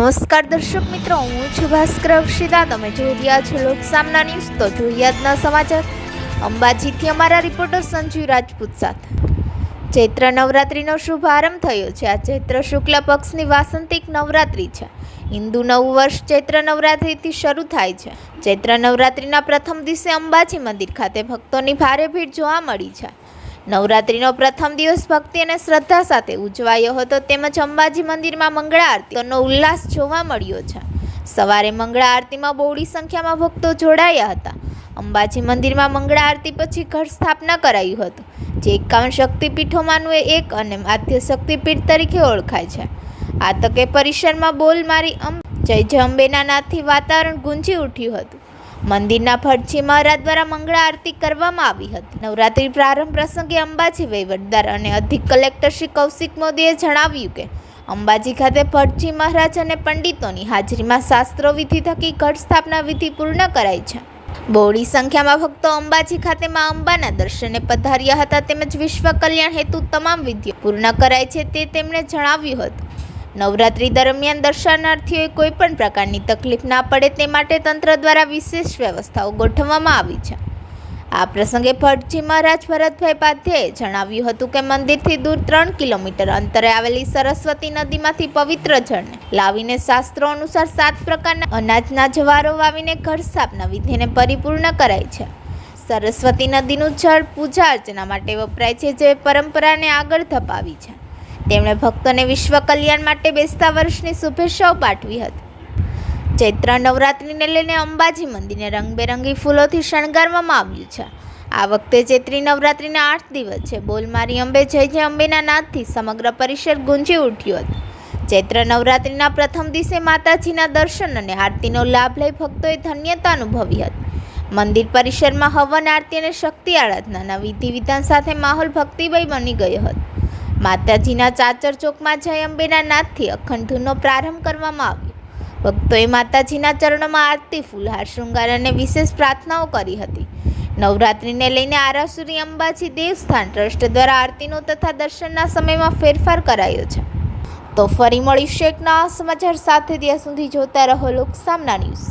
નમસ્કાર દર્શક મિત્રો, હું છું ભાસ્કર અક્ષિતા તમે જોઈ રહ્યા છો લોકસામના ન્યૂઝ. તો જોઈએ સમાચાર. અંબાજીથી અમારા રિપોર્ટર સંજીવ રાજપૂત સાથે. ચૈત્ર નવરાત્રિનો શુભારંભ થયો છે. આ ચૈત્ર શુક્લ પક્ષની વાસંતિક નવરાત્રિ છે. હિન્દુ નવું વર્ષ ચૈત્ર નવરાત્રિથી શરૂ થાય છે. ચૈત્ર નવરાત્રિના પ્રથમ દિવસે અંબાજી મંદિર ખાતે ભક્તોની ભારે ભીડ જોવા મળી છે. નવરાત્રિનો પ્રથમ દિવસ ભક્તિ અને શ્રદ્ધા સાથે ઉજવાયો હતો તેમજ અંબાજી મંદિરમાં મંગળા આરતીનો ઉલ્લાસ જોવા મળ્યો છે. સવારે મંગળા આરતીમાં બહોળી સંખ્યામાં ભક્તો જોડાયા હતા. અંબાજી મંદિરમાં મંગળા આરતી પછી ઘર સ્થાપના કરાયું હતું, જે એકાવન શક્તિપીઠોમાંનું એક અને આદ્ય શક્તિપીઠ તરીકે ઓળખાય છે. આ તકે પરિસરમાં બોલ મારી અંબ, જય જય અંબેના નાથથી વાતાવરણ ગુંજી ઉઠ્યું હતું. મંદિરના ફરજી મહારાજ દ્વારા મંગળ આરતી કરવામાં આવી હતી. નવરાત્રી પ્રારંભ પ્રસંગે અંબાજી વહીવટદાર અને અધિક કલેક્ટર શ્રી કૌશિક મોદીએ જણાવ્યું કે, અંબાજી ખાતે ફરજી મહારાજ અને પંડિતોની હાજરીમાં શાસ્ત્રો વિધિ થકી ઘટ સ્થાપના વિધિ પૂર્ણ કરાઈ છે. બહોળી સંખ્યામાં ભક્તો અંબાજી ખાતે મા અંબાના દર્શને પધાર્યા હતા તેમજ વિશ્વ કલ્યાણ હેતુ તમામ વિધિઓ પૂર્ણ કરાય છે તે તેમણે જણાવ્યું હતું. નવરાત્રી દરમિયાન દર્શનાર્થીઓએ કોઈ પણ પ્રકારની તકલીફ ના પડે તે માટે તંત્ર દ્વારા વિશેષ વ્યવસ્થાઓ ગોઠવવામાં આવી છે. આ પ્રસંગે ભટજી મહારાજ ભરતભાઈ પાધ્યાએ જણાવ્યું હતું કે મંદિરથી દૂર ત્રણ કિલોમીટર અંતરે આવેલી સરસ્વતી નદીમાંથી પવિત્ર જળને લાવીને શાસ્ત્રો અનુસાર સાત પ્રકારના અનાજના જવારો વાવીને ઘર સ્થાપના વિધિને પરિપૂર્ણ કરાય છે. સરસ્વતી નદીનું જળ પૂજા અર્ચના માટે વપરાય છે, જે પરંપરાને આગળ ધપાવી છે. તેમણે ભક્તોને વિશ્વ કલ્યાણ માટે બેસતા વર્ષની શુભેચ્છાઓ પાઠવી હતી. ચૈત્ર નવરાત્રિને લઈને અંબાજી મંદિરને રંગબેરંગી ફૂલોથી શણગારવામાં આવ્યું છે. આ વખતે ચૈત્રી નવરાત્રિના આઠ દિવસ છે. બોલમારી અંબે, જય જય અંબેના નાદથી સમગ્ર પરિસર ગુંજી ઉઠ્યું હતું. ચૈત્ર નવરાત્રિના પ્રથમ દિવસે માતાજીના દર્શન અને આરતીનો લાભ લઈ ભક્તોએ ધન્યતા અનુભવી હતી. મંદિર પરિસરમાં હવન, આરતી અને શક્તિ આરાધનાના વિધિ વિધાન સાથે માહોલ ભક્તિમય બની ગયો હતો. માતાજીના ચાચર ચોકમાં જય અંબેના નાથથી અખંડ ધૂનનો પ્રારંભ કરવામાં આવ્યો. ભક્તોએ માતાજીના ચરણોમાં આરતી, ફૂલહાર, શૃંગાર અને વિશેષ પ્રાર્થનાઓ કરી હતી. નવરાત્રિને લઈને આરાસુરી અંબાજી દેવસ્થાન ટ્રસ્ટ દ્વારા આરતીનો તથા દર્શનના સમયમાં ફેરફાર કરાયો છે. તો ફરી મળીશું એક નવા સમાચાર સાથે. ત્યાં સુધી જોતા રહો લોકસામના ન્યૂઝ.